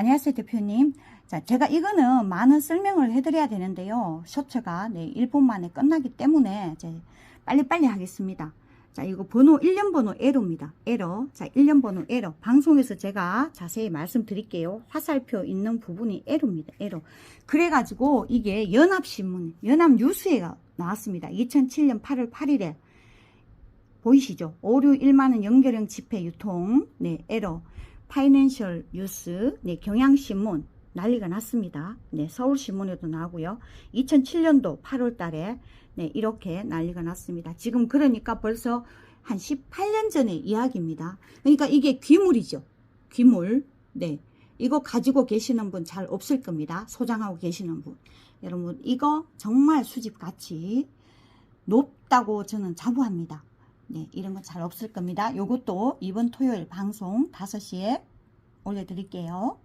안녕하세요 대표님. 자, 제가 이거는 많은 설명을 해드려야 되는데요. 쇼츠가 네, 1분 만에 끝나기 때문에 이제 빨리빨리 하겠습니다. 자, 이거 번호 1년 번호 에러입니다. 에러. 자, 1년 번호 에러. 방송에서 제가 자세히 말씀드릴게요. 화살표 있는 부분이 에러입니다. 에러. 그래가지고 이게 연합신문, 연합뉴스에 나왔습니다. 2007년 8월 8일에. 보이시죠? 오류 1만원 연결형 지폐 유통. 네, 에러. 파이낸셜 뉴스, 네, 경향신문 난리가 났습니다. 네, 서울신문에도 나오고요. 2007년도 8월 달에 네, 이렇게 난리가 났습니다. 지금 그러니까 벌써 한 18년 전의 이야기입니다. 그러니까 이게 귀물이죠. 귀물. 네. 이거 가지고 계시는 분 잘 없을 겁니다. 소장하고 계시는 분. 여러분, 이거 정말 수집 가치 높다고 저는 자부합니다. 네, 이런 건 잘 없을 겁니다. 요것도 이번 토요일 방송 5시에 올려드릴게요.